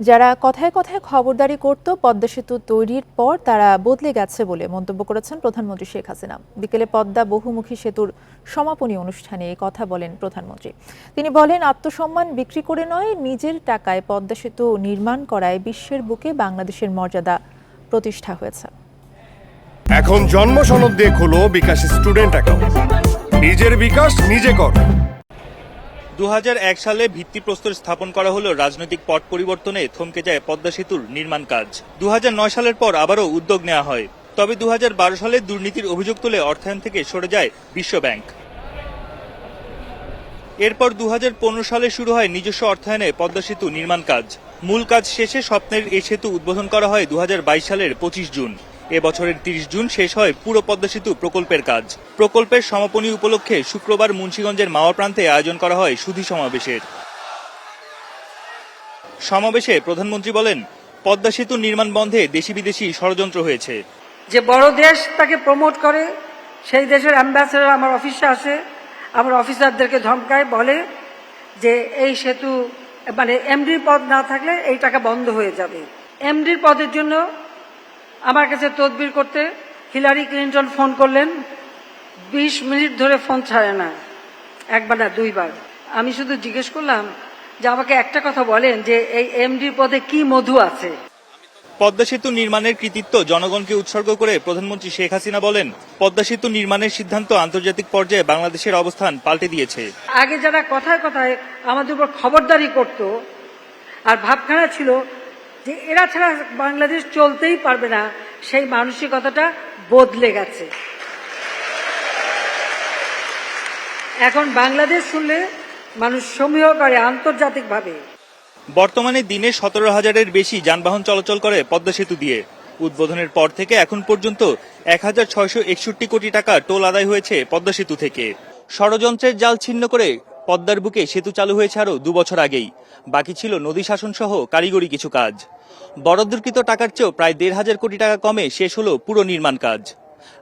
যারা কথায় কথায় খবরদারি করত, পদ্মা সেতু তৈরির পর তারা বদলে গেছে বলে মন্তব্য করেছেন প্রধানমন্ত্রী শেখ হাসিনা। বিকেলে পদ্মা বহুমুখী সেতুর সমাপনী অনুষ্ঠানে এই কথা বলেন প্রধানমন্ত্রী। তিনি বলেন, আত্মসম্মান বিক্রি করে নয়, নিজের টাকায় পদ্মা সেতু নির্মাণ করায় বিশ্বের বুকে বাংলাদেশের মর্যাদা প্রতিষ্ঠা হয়েছে। এখন জন্ম সনদ দিয়ে খোলো বিকাশ স্টুডেন্ট অ্যাকাউন্ট। নিজের বিকাশ নিজে কর। দু হাজার এক সালে ভিত্তিপ্রস্তর স্থাপন করা হলো রাজনৈতিক পট পরিবর্তনে থমকে যায় পদ্মা সেতুর নির্মাণ কাজ। দু হাজার নয় সালের পর আবারও উদ্যোগ নেওয়া হয়। তবে দু হাজার বারো সালে দুর্নীতির অভিযোগ তুলে অর্থায়ন থেকে সরে যায় বিশ্ব ব্যাংক এরপর দু হাজার পনেরো সালে শুরু হয় নিজস্ব অর্থায়নে পদ্মা সেতু নির্মাণ কাজ। মূল কাজ শেষে স্বপ্নের এই সেতু উদ্বোধন করা হয় দু হাজার বাইশ সালের পঁচিশ জুন। এ বছরের তিরিশ জুন শেষ হয় পুরো পদ্মা সেতু প্রকল্পের কাজ। প্রকল্পের সমাপনী উপলক্ষে শুক্রবার মুন্সীগঞ্জের মাওয়া প্রান্তে আয়োজন করা হয় সুধি সমাবেশের। সমাবেশে প্রধানমন্ত্রী বলেন, পদ্মা সেতু নির্মাণ বন্ধে দেশি বিদেশি ষড়যন্ত্র হয়েছে। যে বড় দেশ তাকে প্রমোট করে, সেই দেশের অ্যাম্বাসেডর আমার অফিসে আসে। আমার অফিসারদেরকে ধমকায়, বলে যে এই সেতু মানে এমডির পদ না থাকলে এই টাকা বন্ধ হয়ে যাবে। এমডির পদের জন্য আমার কাছে তদবির করতে হিলারি ক্লিন্টন ফোন করলেন। বিশ মিনিট ধরে ফোন ছাড়ে না। একবার না দুইবার। আমি শুধু জিজ্ঞেস করলাম যে আমাকে একটা কথা বলেন যে এই এমডির পদে কি মধু আছে? পদ্মা সেতু নির্মাণের কৃতিত্ব জনগণকে উৎসর্গ করে প্রধানমন্ত্রী শেখ হাসিনা বলেন পদ্মা সেতু নির্মাণের সিদ্ধান্ত আন্তর্জাতিক পর্যায়ে বাংলাদেশের অবস্থান পাল্টে দিয়েছে। আগে যারা কথায় কথায় আমাদের উপর খবরদারি করত আর ভাবখানা ছিল যে এরা ছাড়া বাংলাদেশ চলতেই পারবে না, সেই মানসিকতাটা বদলে গেছে। এখন বাংলাদেশ শুনলে মানুষ সমীহ করে আন্তর্জাতিকভাবে। বর্তমানে দিনে সতেরো হাজারের বেশি যানবাহন চলাচল করে পদ্মা সেতু দিয়ে। উদ্বোধনের পর থেকে এখন পর্যন্ত এক হাজার ছয়শো একষট্টি কোটি টাকা টোল আদায় হয়েছে পদ্মা সেতু থেকে। ষড়যন্ত্রের জাল ছিন্ন করে পদ্মার বুকে সেতু চালু হয়েছে আরও দু বছর আগেই। বাকি ছিল নদী শাসন সহ কারিগরি কিছু কাজ। বরাদ্দকৃত টাকার চেয়েও প্রায় দেড় হাজার কোটি টাকা কমে শেষ হলো পুরো নির্মাণ কাজ।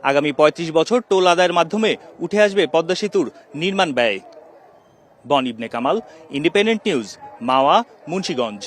আগামী পঁয়ত্রিশ বছর টোল আদায়ের মাধ্যমে উঠে আসবে পদ্মা সেতুর নির্মাণ ব্যয়। বন ইবনে কামাল, ইন্ডিপেন্ডেন্ট নিউজ, মাওয়া, মুন্সিগঞ্জ।